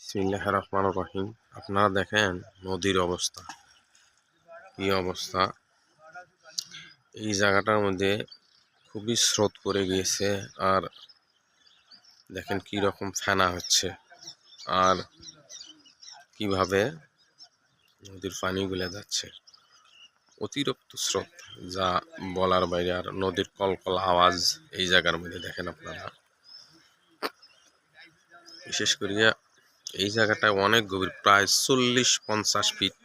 বিসমিল্লাহ রহমান রহিম। আপনারা দেখেন নদীর অবস্থা। কি অবস্থা? এই জায়গাটার মধ্যে খুবই স্রোত পড়ে গিয়েছে আর দেখেন কি রকম ফেনা হচ্ছে। আর কীভাবে নদীর পানি গুলে যাচ্ছে। অতিরিক্ত স্রোত, যা বলার বাইরে আর নদীর কলকল আওয়াজ এই জায়গার মধ্যে দেখেন আপনারা। বিশেষ করিয়া এই জায়গাটায় অনেক গভীর, প্রায় চল্লিশ পঞ্চাশ ফিট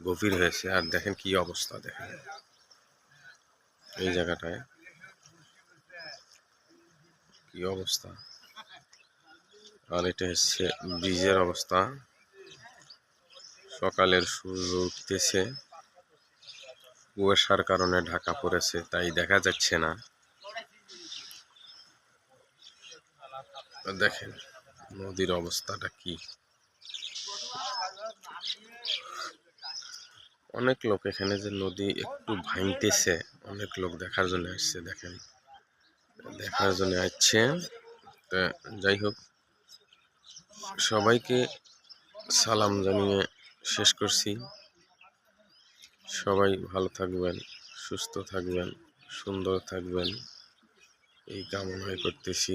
গভীর হয়েছে। আর দেখেন কি অবস্থা, দেখেন। এই জায়গাটায় কি অবস্থা? আর এটা হচ্ছে ব্রিজের অবস্থা। সকালের সূর্য উঠতেছে, কুয়াশার কারণে ঢাকা পড়েছে, তাই দেখা যাচ্ছে না। দেখেন। নদীর অবস্থাটা কি? অনেক লোক এখানে যে নদী একটু ভাঙতেছে, অনেক লোক দেখার জন্য আসছে, দেখেন। দেখার জন্য আসছে। যাই হোক, সবাইকে সালাম জানিয়ে শেষ করছি। সবাই ভালো থাকবেন, সুস্থ থাকবেন, সুন্দর থাকবেন, এই কামনাই করতেছি।